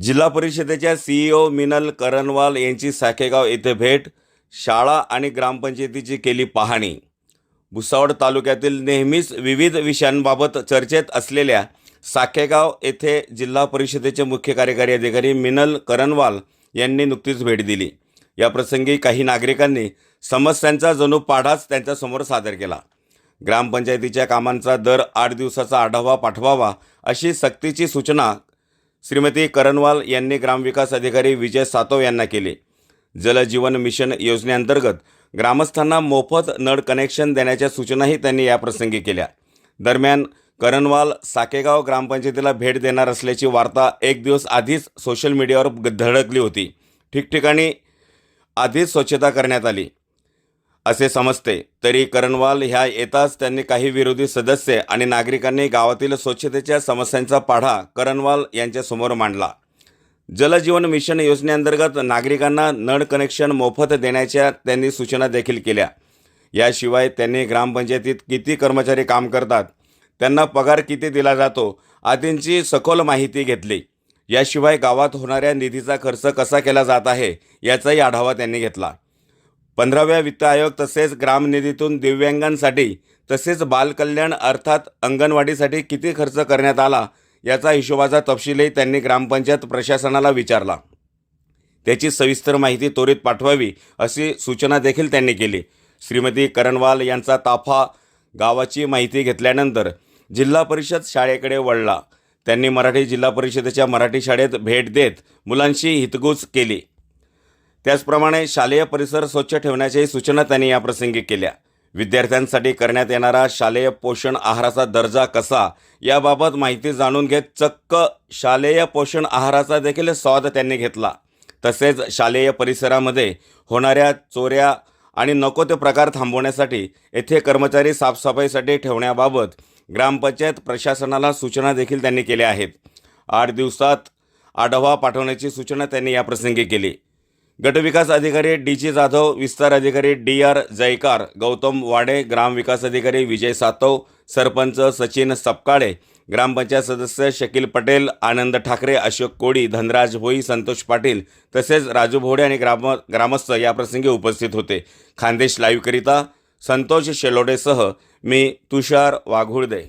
जिल्हा परिषदेच्या सीईओ मिनल करणवाल यांची साखेगाव येथे भेट शाळा आणि ग्रामपंचायतीची केली पाहणी. भुसावळ तालुक्यातील नेहमीच विविध विषयांबाबत चर्चेत असलेल्या साखेगाव येथे जिल्हा परिषदेचे मुख्य कार्यकारी अधिकारी मिनल करणवाल यांनी नुकतीच भेट दिली. या प्रसंगी काही नागरिकांनी समस्यांचा जणू पाढाच त्यांच्यासमोर सादर केला. ग्रामपंचायतीच्या कामांचा दर आठ दिवसाचा आढावा पाठवावा अशी सक्तीची सूचना श्रीमती करणवाल यांनी ग्रामविकास अधिकारी विजय सातव यांना केले. जलजीवन मिशन योजनेअंतर्गत ग्रामस्थांना मोफत नळ कनेक्शन देण्याच्या सूचनाही त्यांनी याप्रसंगी केल्या. दरम्यान करणवाल साकेगाव ग्रामपंचायतीला भेट देणार असल्याची वार्ता एक दिवस आधीच सोशल मीडियावर धडकली होती. ठिकठिकाणी आधीच स्वच्छता करण्यात आली. असे समजते. तरी करणवाल ह्या येताच त्यांनी काही विरोधी सदस्य आणि नागरिकांनी गावातील स्वच्छतेच्या समस्यांचा पाढा करणवाल यांच्यासमोर मांडला. जलजीवन मिशन योजनेअंतर्गत नागरिकांना नळ कनेक्शन मोफत देण्याच्या त्यांनी सूचना देखील केल्या. याशिवाय त्यांनी ग्रामपंचायतीत किती कर्मचारी काम करतात त्यांना पगार किती दिला जातो आदींची सखोल माहिती घेतली. याशिवाय गावात होणाऱ्या निधीचा खर्च कसा केला जात आहे याचाही आढावा त्यांनी घेतला. पंधराव्या वित्त आयोग तसेच ग्रामनिधीतून दिव्यांगांसाठी तसेच बालकल्याण अर्थात अंगणवाडीसाठी किती खर्च करण्यात आला याचा हिशोबाचा तपशीलही त्यांनी ग्रामपंचायत प्रशासनाला विचारला. त्याची सविस्तर माहिती त्वरित पाठवावी अशी सूचना देखील त्यांनी केली. श्रीमती करणवाल यांचा ताफा गावाची माहिती घेतल्यानंतर जिल्हा परिषद शाळेकडे वळला. त्यांनी मराठी जिल्हा परिषदेच्या मराठी शाळेत भेट देत मुलांशी हितगुज केली. त्याचप्रमाणे शालेय परिसर स्वच्छ ठेवण्याच्याही सूचना त्यांनी याप्रसंगी केल्या. विद्यार्थ्यांसाठी करण्यात येणारा शालेय पोषण आहाराचा दर्जा कसा याबाबत माहिती जाणून घेत चक्क शालेय पोषण आहाराचा देखील स्वाद त्यांनी घेतला. तसेच शालेय परिसरामध्ये होणाऱ्या चोऱ्या आणि नको ते प्रकार थांबवण्यासाठी येथे कर्मचारी साफसफाईसाठी ठेवण्याबाबत ग्रामपंचायत प्रशासनाला सूचना देखील त्यांनी केल्या आहेत. आठ दिवसात आढावा पाठवण्याची सूचना त्यांनी याप्रसंगी केली. गटविकास अधिकारी डी जी जाधव विस्तार अधिकारी डी आर जयकार गौतम वाडे ग्रामविकास अधिकारी विजय सातव सरपंच सचिन सपकाळे ग्रामपंचायत सदस्य शकील पटेल आनंद ठाकरे अशोक कोळी धनराज भोई संतोष पाटील तसेच राजू भोडे आणि ग्राम ग्रामस्थ याप्रसंगी उपस्थित होते. खानदेश लाईव्हकरिता संतोष शेलोडेसह मी तुषार वाघुळदे.